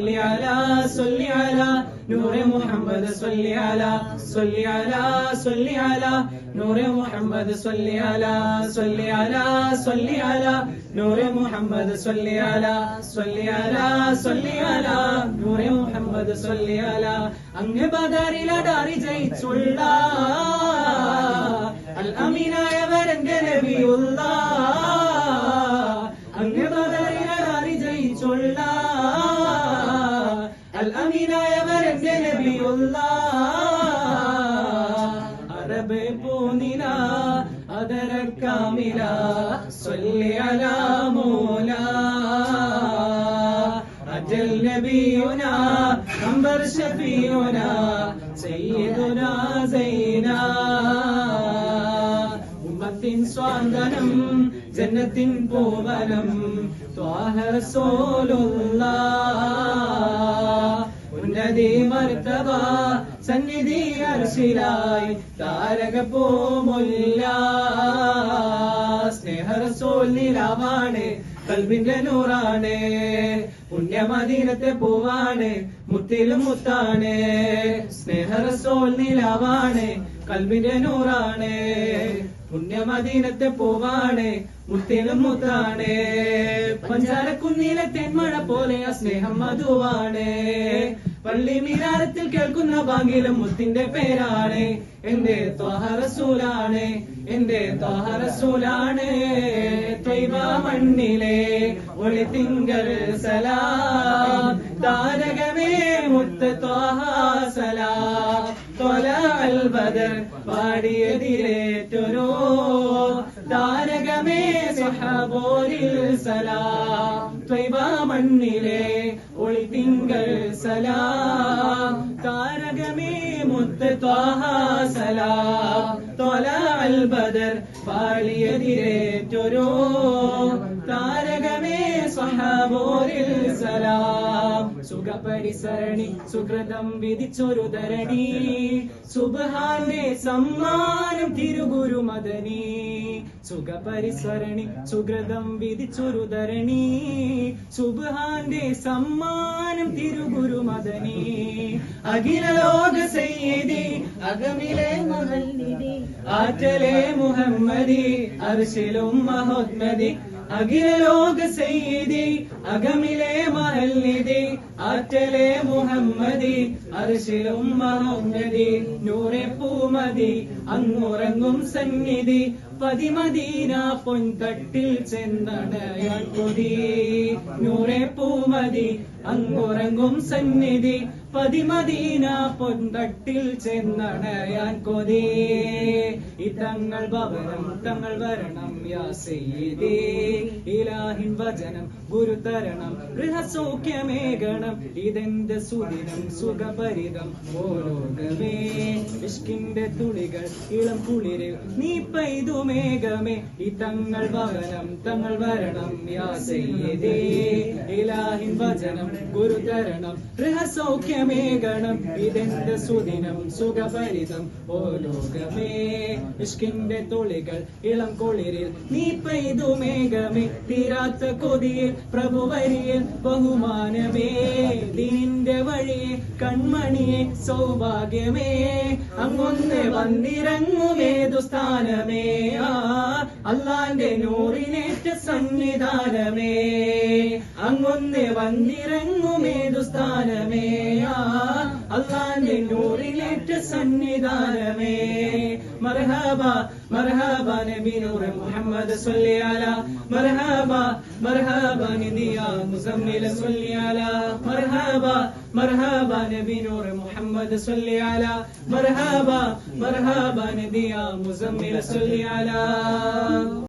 صل على صل على نور محمد صل على صل على صل على نور محمد صل على صل على صل على نور محمد صل على صل على صل على نور محمد صل على അങ്ങ് ബദറിലടാറി ജയിച്ചുള്ള അൽ അമീനായവരന്റെ നബിയുള്ള അറബ് അതര കാമില സൊല്ലി അലാ മൂല. അജൽ നബിയുന അംബർ ഷഫിയുന സയ്യിദുന സൈന. ഉമ്മത്തിൻ സ്വാന്തനം ജന്നത്തിൻ പൂവനം ത്വാഹ റസൂലുള്ളാഹ് ഉന്നതി മർത്തബ സന്നിധി അർശിലായി താരക പോമുല്ല. സ്നേഹറസോൽ നിലാവാണ് കൽവിന്റെ നൂറാണ്. പുണ്യമദീനത്തെ പൂവാണ് മുത്തിലും മുത്താണ്. സ്നേഹറസോൽ നിലാവാണ് കൽവിന്റെ നൂറാണ്. പുണ്യമദീനത്തെ പോവാണ് മുത്തിലും മുത്താണ്. പഞ്ചാരക്കുന്നിലെ തെന്മഴ പോലെ ആ സ്നേഹം മധുവാണ്. പള്ളി മിനാരത്തിൽ കേൾക്കുന്ന ഭാഗ്യം മുത്തിന്റെ പേരാണ്. എന്റെ ത്വഹറസൂലാണ്. എന്റെ ത്വഹറസൂലാണ്. ത്വൈബ മണ്ണിലെ ഒളി തിങ്കൾ സലാം. താരകമേ മുത്ത് ത്വഹാ സലാം. തൊല അൽബദർ പാടിയതിരേറ്റൊരു സഹബോരിൽ സലാം. ത്വൈബ മണ്ണിലെ ഒളി തിങ്കൾ സലാം. താരകമേ മുത്ത് ത്വാഹ സലാം. തൊല അൽബദർ പാളിയതിരേറ്റൊരു. താരകമേ സഹബോരിൽ സലാം. സുഖപരിസരണി സുഹൃതം വിധിച്ചൊരു ധരണി. സുബഹാന്റെ സമ്മാനം തിരുഗുരു മദനി സുഖപരിസരണി സുഹൃതം വിധിച്ചൊരു ധരണി. സുബഹാന്റെ സമ്മാനം തിരുഗുരു മദനി അഖില ലോക സയ്യദി അകമിലെ മുഹല്ലിദി. ആറ്റലെ മുഹമ്മദി അർശിലും മഹോത്മതി അഖില ലോക സയ്യിദി അകമിലെ മഹല്ലിദി ആറ്റലെ മുഹമ്മദി അർശിലും മഹോന്നതി നൂറെ പൂമതി അങ്ങുറങ്ങും സന്നിധി പതിമദീന പൊൻതട്ടിൽ ചെന്നടയാൻ കൊതി. നൂറെ പൂമതി അങ്ങുറങ്ങും സന്നിധി. പതിമദീന പൊന്തട്ടിൽ ചെന്നടയാൻ കൊതി. ഇതങ്ങൾ ഭവനം തങ്ങൾ വരണം യാ വചനം ഇലാഹിൻ വചനം ഗുരുതരണം ഗൃഹസൗഖ്യമേകണം. ഇതെന്റെ സുദിനം സുഖപരിതം ഓരോഗമേ ഇഷ്കിന്റെ തുളികൾ ഇളം കുളിരിൽ നീ പെയ്തു മേഘമേ ഈ തങ്ങൾ ഭവനം തങ്ങൾ വരണം ഇലാഹിൻ വചനം ഗുരുതരണം ഗൃഹസൗഖ്യമേകണം ഇതെന്റെ സുദിനം സുഖപരിതം ഓ ലോകമേ ഇഷ്കിന്റെ തുളികൾ ഇളം കുളിരിൽ നീ പെയ്തു മേഘമേ തീരാത്ത കൊതിയിൽ പ്രഭുവരിയിൽ ബഹുമാനമേ. ദിനിന്റെ വഴിയെ കൺമണിയെ സൗഭാഗ്യമേ. അങ്ങൊന്ന് വന്നിറങ്ങുമേതു സ്ഥാനമേ. ആ അള്ളാന്റെ നൂറിനേറ്റ സന്നിധാനമേ. അങ്ങൊന്ന് വന്നിറങ്ങുമേതു സ്ഥാനമേ അള്ളാന്റെ നൂറിനേറ്റ സന്നിധാനമേ. മർഹബ മർഹബ നബി നൂർ മുഹമ്മദ് സല്ലി അല. മർഹബ മർഹബ നിദിയ മുസമ്മിൽ സല്ലി അല. മർഹബ മർഹബ നബി നൂർ മുഹമ്മദ് സല്ലി അല. മർഹബ മർഹബ നിദിയ മുസമ്മിൽ സല്ലി അല. Hello.